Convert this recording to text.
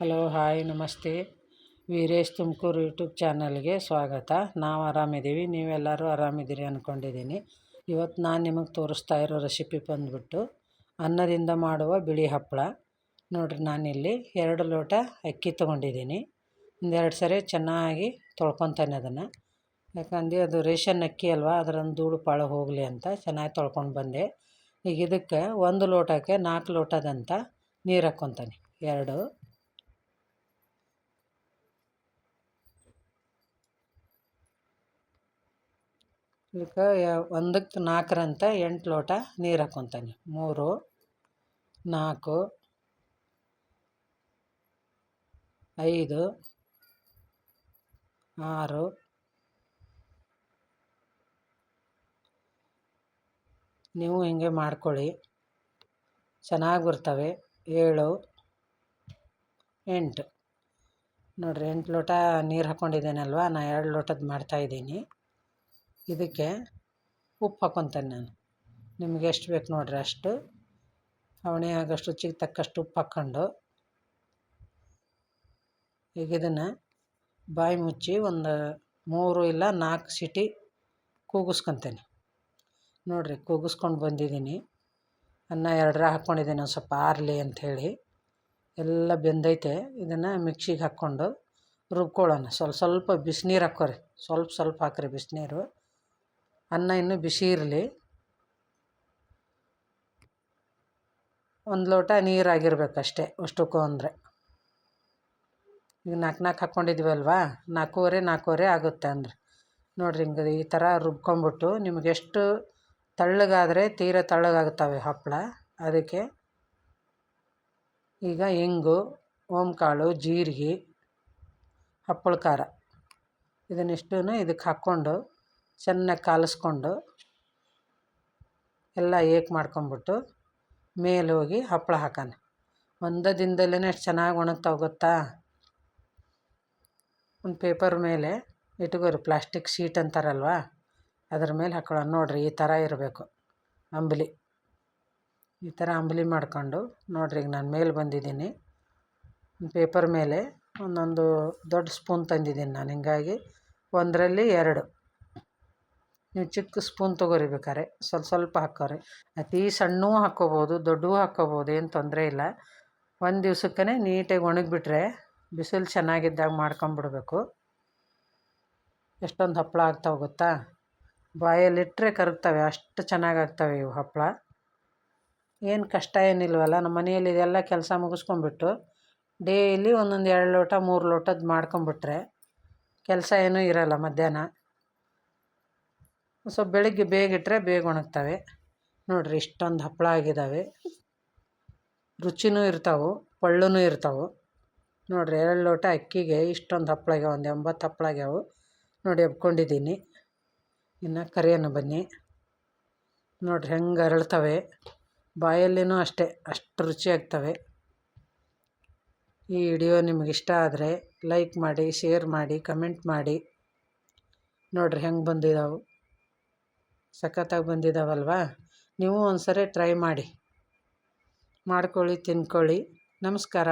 Hello, hi, ನಮಸ್ತೆ. Veeresh Tumakuru YouTube ಚಾನಲ್ಗೆ ಸ್ವಾಗತ. ನಾವು ಆರಾಮಿದ್ದೀವಿ. ನೀವೆಲ್ಲರೂ ಆರಾಮಿದ್ದೀರಿ ಅಂದ್ಕೊಂಡಿದ್ದೀನಿ ಇವತ್ತು ನಾನು ನಿಮಗೆ ತೋರಿಸ್ತಾ ಇರೋ ರೆಸಿಪಿ ಬಂದುಬಿಟ್ಟು ಅನ್ನದಿಂದ ಮಾಡುವ ಬಿಳಿ ಹಪ್ಪಳ. ನೋಡಿರಿ, ನಾನಿಲ್ಲಿ ಎರಡು ಲೋಟ ಅಕ್ಕಿ ತೊಗೊಂಡಿದ್ದೀನಿ. ಒಂದೆರಡು ಸರಿ ಚೆನ್ನಾಗಿ ತೊಳ್ಕೊತಾನೆ ಅದನ್ನು. ಯಾಕಂದ್ರೆ ಅದು ರೇಷನ್ ಅಕ್ಕಿ ಅಲ್ವಾ ಅದರೊಂದು ಧೂಳು ಪಾಳು ಹೋಗಲಿ ಅಂತ ಚೆನ್ನಾಗಿ ತೊಳ್ಕೊಂಡು ಬಂದೆ. ಈಗ ಇದಕ್ಕೆ ಒಂದು ಲೋಟಕ್ಕೆ ನಾಲ್ಕು ಲೋಟದಂತ ನೀರು ಹಾಕ್ಕೊತಾನೆ. ಎರಡು. ಇದಕ್ಕೆ ಒಂದಕ್ಕೆ ನಾಲ್ಕರಂತ ಎಂಟು ಲೋಟ ನೀರು ಹಾಕ್ಕೊತಾನೆ ಮೂರು, ನಾಲ್ಕು, ಐದು, ಆರು, ನೀವು ಹಿಂಗೆ ಮಾಡ್ಕೊಳ್ಳಿ. ಚೆನ್ನಾಗಿ ಬರ್ತವೆ. ಏಳು, ಎಂಟು. ನೋಡಿರಿ, ಎಂಟು ಲೋಟ ನೀರು ಹಾಕ್ಕೊಂಡಿದ್ದೇನಲ್ವ ನಾನು ಎರಡು ಲೋಟದ್ದು ಮಾಡ್ತಾಯಿದ್ದೀನಿ ಇದಕ್ಕೆ ಉಪ್ಪು ಹಾಕ್ಕೊತೇನೆ ನಾನು. ನಿಮ್ಗೆ ಎಷ್ಟು ಬೇಕು ನೋಡಿರಿ ಅಷ್ಟು. ಅವಣೆ ಆಗೋಷ್ಟು, ರುಚಿಗೆ ತಕ್ಕಷ್ಟು ಉಪ್ಪು ಹಾಕ್ಕೊಂಡು ಈಗ ಇದನ್ನು ಬಾಯಿ ಮುಚ್ಚಿ ಒಂದು ಮೂರು ಇಲ್ಲ ನಾಲ್ಕು ಸಿಟಿ ಕೂಗಿಸ್ಕೊತೇನೆ. ನೋಡಿರಿ, ಕೂಗಿಸ್ಕೊಂಡು ಬಂದಿದ್ದೀನಿ. ಅನ್ನ ಎರಡರ ಹಾಕ್ಕೊಂಡಿದ್ದೀನಿ ಒಂದು ಸ್ವಲ್ಪ ಆರಲಿ ಅಂಥೇಳಿ ಎಲ್ಲ ಬೆಂದೈತೆ. ಇದನ್ನು ಮಿಕ್ಸಿಗೆ ಹಾಕ್ಕೊಂಡು ರುಬ್ಕೊಳ್ಳೋಣ. ಸ್ವಲ್ಪ ಸ್ವಲ್ಪ ಬಿಸಿನೀರು ಹಾಕೋರಿ. ಸ್ವಲ್ಪ ಸ್ವಲ್ಪ ಹಾಕ್ರಿ ಬಿಸಿನೀರು. ಅನ್ನ ಇನ್ನೂ ಬಿಸಿ ಇರಲಿ. ಒಂದು ಲೋಟ ನೀರಾಗಿರ್ಬೇಕಷ್ಟೇ ಅಷ್ಟಕ್ಕೂ ಅಂದರೆ. ಈಗ ನಾಲ್ಕು ನಾಲ್ಕು ಹಾಕ್ಕೊಂಡಿದ್ವಲ್ವಾ ನಾಲ್ಕೂವರೆ ನಾಲ್ಕೂವರೆ ಆಗುತ್ತೆ ಅಂದರೆ. ನೋಡಿರಿ ಹಿಂಗೆ ಈ ಥರ ರುಬ್ಕೊಂಬಿಟ್ಟು ನಿಮಗೆಷ್ಟು ತಳ್ಳಗಾದರೆ ತೀರ ತಳ್ಳಗಾಗ್ತವೆ ಹಪ್ಪಳ. ಅದಕ್ಕೆ ಈಗ ಇಂಗು, ಓಂಕಾಳು, ಜೀರಿಗೆ, ಹಪ್ಪಳ ಖಾರ. ಇದನ್ನಿಷ್ಟೂ ಇದಕ್ಕೆ ಹಾಕ್ಕೊಂಡು ಚೆನ್ನಾಗಿ ಕಾಲಿಸ್ಕೊಂಡು ಎಲ್ಲ ಏಕ್ ಮಾಡ್ಕೊಂಬಿಟ್ಟು ಮೇಲೆ ಹೋಗಿ ಹಪ್ಪಳ ಹಾಕೋಣ. ಒಂದೇ ದಿನದಲ್ಲೇ ಎಷ್ಟು ಚೆನ್ನಾಗಿ ಒಣಗ್ತಾವೆ ಗೊತ್ತಾ? ಒಂದು ಪೇಪರ್ ಮೇಲೆ ಇಟ್ಕೋರಿ, ಪ್ಲಾಸ್ಟಿಕ್ ಶೀಟ್ ಅಂತಾರಲ್ವ? ಅದ್ರ ಮೇಲೆ ಹಾಕೊಳ್ಳೋಣ. ನೋಡಿರಿ, ಈ ಥರ ಇರಬೇಕು ಅಂಬಲಿ. ಈ ಥರ ಅಂಬಲಿ ಮಾಡ್ಕೊಂಡು, ನೋಡಿರಿ ಈಗ ನಾನು ಮೇಲೆ ಬಂದಿದ್ದೀನಿ. ಪೇಪರ್ ಮೇಲೆ ಒಂದೊಂದು ದೊಡ್ಡ ಸ್ಪೂನ್ ತಂದಿದ್ದೀನಿ ನಾನು. ಹಿಂಗಾಗಿ ಒಂದರಲ್ಲಿ ಎರಡು. ನೀವು ಚಿಕ್ಕ ಸ್ಪೂನ್ ತಗೋರಿಬೇಕಾರೆ ಸ್ವಲ್ಪ ಸ್ವಲ್ಪ ಹಾಕೋರಿ. ಅತಿ ಸಣ್ಣವೂ ಹಾಕ್ಕೋಬೋದು ದೊಡ್ಡವೂ ಹಾಕ್ಕೋಬೋದು ಏನು ತೊಂದರೆ ಇಲ್ಲ. ಒಂದು ದಿವ್ಸಕ್ಕೇ ನೀಟಾಗಿ ಒಣಗಿಬಿಟ್ರೆ ಬಿಸಿಲು ಚೆನ್ನಾಗಿದ್ದಾಗ ಮಾಡ್ಕೊಂಬಿಡ್ಬೇಕು. ಎಷ್ಟೊಂದು ಹಪ್ಪಳ ಆಗ್ತಾವೆ ಗೊತ್ತಾ? ಬಾಯಲ್ಲಿಟ್ಟರೆ ಕರಗ್ತವೆ, ಅಷ್ಟು ಚೆನ್ನಾಗಾಗ್ತವೆ ಇವು ಹಪ್ಪಳ ಏನು ಕಷ್ಟ ಏನಿಲ್ವಲ್ಲ ನಮ್ಮ ಮನೆಯಲ್ಲಿ ಇದೆಲ್ಲ ಕೆಲಸ ಮುಗಿಸ್ಕೊಂಡ್ಬಿಟ್ಟು ಡೈಲಿ ಒಂದೊಂದು ಎರಡು ಲೋಟ, ಮೂರು ಲೋಟದ್ದು ಮಾಡ್ಕೊಂಬಿಟ್ರೆ ಕೆಲಸ ಏನೂ ಇರೋಲ್ಲ ಮಧ್ಯಾಹ್ನ. ಸ್ವಲ್ಪ ಬೆಳಗ್ಗೆ ಬೇಗ ಇಟ್ಟರೆ ಬೇಗ ಒಣಗ್ತವೆ. ನೋಡಿರಿ ಇಷ್ಟೊಂದು ಹಪ್ಪಳ ಆಗಿದ್ದಾವೆ ರುಚಿನೂ ಇರ್ತಾವೆ ಪಳ್ಳೂ ಇರ್ತಾವೆ. ನೋಡಿರಿ ಎರಡು ಲೋಟ ಅಕ್ಕಿಗೆ ಇಷ್ಟೊಂದು ಹಪ್ಪಳ ಆಗ್ಯಾವ, ಒಂದು ಎಂಬತ್ತು ಹಪ್ಪಳ ಆಗ್ಯಾವು. ನೋಡಿ ಎಬ್ಕೊಂಡಿದ್ದೀನಿ. ಇನ್ನು ಕರಿಯೋಣ ಬನ್ನಿ. ನೋಡಿರಿ ಹೆಂಗೆ ಅರಳ್ತವೆ. ಬಾಯಲ್ಲಿನೂ ಅಷ್ಟೇ, ಅಷ್ಟು ರುಚಿ ಆಗ್ತವೆ. ಈ ವಿಡಿಯೋ ನಿಮ್ಗೆ ಇಷ್ಟ ಆದರೆ ಲೈಕ್ ಮಾಡಿ, ಶೇರ್ ಮಾಡಿ, ಕಮೆಂಟ್ ಮಾಡಿ. ನೋಡಿರಿ ಹೆಂಗೆ ಬಂದಿದ್ದಾವೆ ಸಖತ್ತಾಗಿ ಬಂದಿದ್ದಾವಲ್ವಾ ನೀವು ಒಂದು ಸರಿ ಟ್ರೈ ಮಾಡಿ. ಮಾಡ್ಕೊಳ್ಳಿ ತಿನ್ಕೊಳ್ಳಿ. ನಮಸ್ಕಾರ.